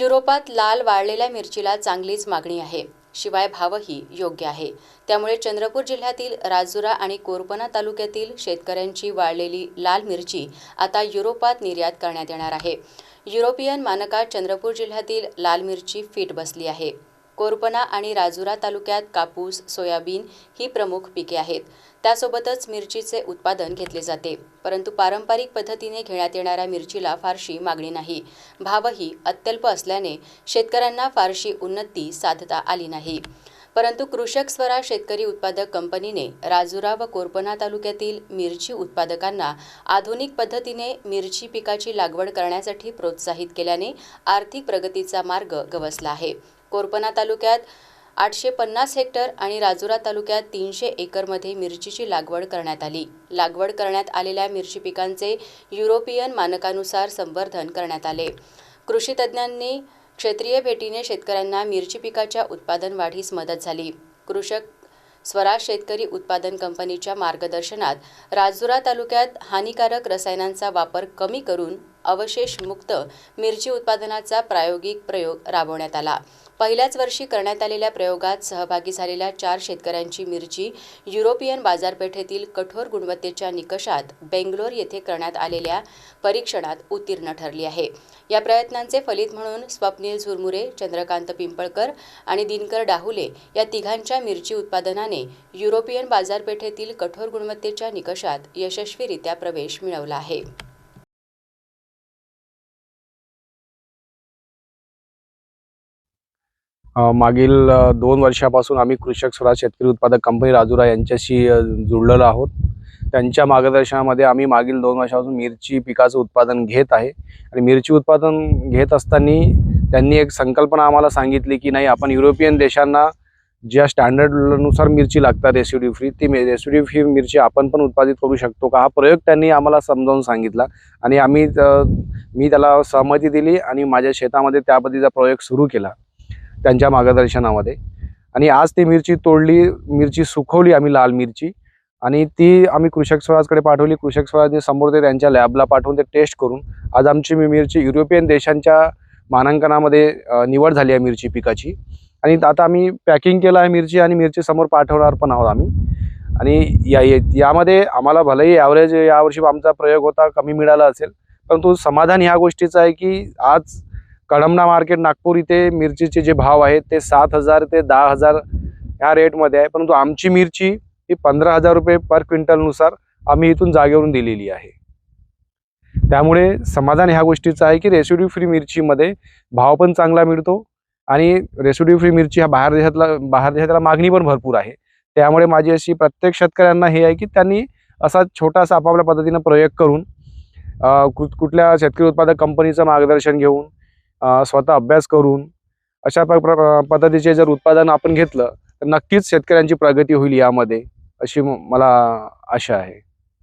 युरोपात लाल वाळलेल्या मिरचीला चांगलीच मागणी आहे. शिवाय भावही योग्य आहे. त्यामुळे चंद्रपूर जिल्ह्यातील राजुरा आणि कोरपना तालुक्यातील शेतकऱ्यांची वाळलेली लाल मिरची आता युरोपात निर्यात करण्यात येणार आहे. युरोपियन मानकात चंद्रपूर जिल्ह्यातील लाल मिरची फिट बसली आहे. कोरपना आणि राजुरा तालुक्यात कापूस सोयाबीन ही प्रमुख पिके आहेत. त्यासोबतच मिरचीचे उत्पादन घेतले जाते. परंतु पारंपरिक पद्धतीने घेण्यात येणाऱ्या मिरचीला फारशी मागणी नाही. भावही अत्यल्प असल्याने शेतकऱ्यांना फारशी उन्नती साधता आली नाही. परंतु कृषक स्वरा शेतकरी उत्पादक कंपनीने राजुरा व कोरपना तालुक्यातील मिरची उत्पादकांना आधुनिक पद्धतीने मिरची पिकाची लागवड करण्यासाठी प्रोत्साहित केल्याने आर्थिक प्रगतीचा मार्ग गवसला आहे. कोरपना तालुक्यात आठशे पन्नास हेक्टर आणि राजुरा तालुक्यात तीनशे एकरमध्ये मिरचीची लागवड करण्यात आली. लागवड करण्यात आलेल्या मिरची पिकांचे युरोपियन मानकानुसार संवर्धन करण्यात आले. कृषी तज्ज्ञांनी क्षेत्रीय भेटीने शेतकऱ्यांना मिरची पिकाच्या उत्पादन वाढीस मदत झाली. कृषक स्वराज शेतकरी उत्पादन कंपनीच्या मार्गदर्शनात राजुरा तालुक्यात हानिकारक रसायनांचा वापर कमी करून अवशेष मुक्त मिरची उत्पादनाचा प्रायोगिक प्रयोग राबवण्यात आला. पहिल्याच वर्षी करण्यात आलेल्या प्रयोगात सहभागी झालेल्या चार शेतकऱ्यांची मिरची युरोपियन बाजारपेठेतील कठोर गुणवत्तेच्या निकषात बेंगलोर येथे करण्यात आलेल्या परीक्षणात उत्तीर्ण ठरली आहे. या प्रयत्नांचे फलित म्हणून स्वप्नील झुरमुरे चंद्रकांत पिंपळकर आणि दिनकर डाहुले या तिघांच्या मिरची उत्पादनाने युरोपियन बाजारपेठेतील कठोर गुणवत्तेच्या निकषात यशस्वीरित्या प्रवेश मिळवला आहे. मागील दोन वर्षापासून आम्ही कृषक स्वराज शेतकरी उत्पादक कंपनी राजुरा यांच्याशी जुळलेलो आहोत. त्यांच्या मार्गदर्शनामध्ये आम्ही मागील दोन वर्षापासून मिरची पिकाचं उत्पादन घेत आहे. आणि मिरची उत्पादन घेत असताना त्यांनी एक संकल्पना आम्हाला सांगितली की नाही आपण युरोपियन देशांना ज्या स्टँडर्डनुसार मिरची लागतात रेसिड्यू फ्री ती रेसिड्यू फ्री मिरची आपण पण उत्पादित करू शकतो का? हा प्रयोग त्यांनी आम्हाला समजावून सांगितला. आणि आम्ही मी त्याला सहमती दिली आणि माझ्या शेतामध्ये त्या पद्धतीचा प्रयोग सुरू केला. त्यांच्या मार्गदर्शनामध्ये. आणि आज ती मिरची तोडली मिरची सुकवली आम्ही लाल मिरची. आणि ती आम्ही कृषक स्वराजकडे पाठवली. कृषक स्वराजने समोर ते त्यांच्या लॅबला पाठवून ते टेस्ट करून आज आमची मी मिरची युरोपियन देशांच्या मानांकनामध्ये निवड झाली आहे मिरची पिकाची. आणि आता आम्ही पॅकिंग केलं आहे मिरची आणि मिरची समोर पाठवणार पण आहोत आम्ही. आणि या या- यामध्ये आम्हाला भलेही ॲव्हरेज यावर्षी आमचा प्रयोग होता कमी मिळाला असेल. परंतु समाधान ह्या गोष्टीचं आहे की आज कळमना मार्केट नागपूर इथे मिरचीचे जे भाव आहेत ते सात हजार ते दहा हजार ह्या रेटमध्ये आहे. परंतु आमची मिरची ही पंधरा हजार रुपये पर क्विंटलनुसार आम्ही इथून जागेवरून दिलेली आहे. त्यामुळे समाधान ह्या गोष्टीचं आहे की रेसिड्यू फ्री मिरचीमध्ये भाव पण चांगला मिळतो आणि रेसिड्यू फ्री मिरची हा बाहेर देशातला बाहेर देशातला मागणी पण भरपूर आहे. त्यामुळे माझी अशी प्रत्येक शेतकऱ्यांना हे आहे की त्यांनी असा छोटासा आपापल्या पद्धतीनं प्रयोग करून कुठल्या शेतकरी उत्पादक कंपनीचं मार्गदर्शन घेऊन स्वतः अभ्यास करून अशा प्र- पद्धतीचे जर उत्पादन आपण घेतलं तर नक्कीच शेतकऱ्यांची प्रगती होईल यामध्ये अशी मला आशा आहे.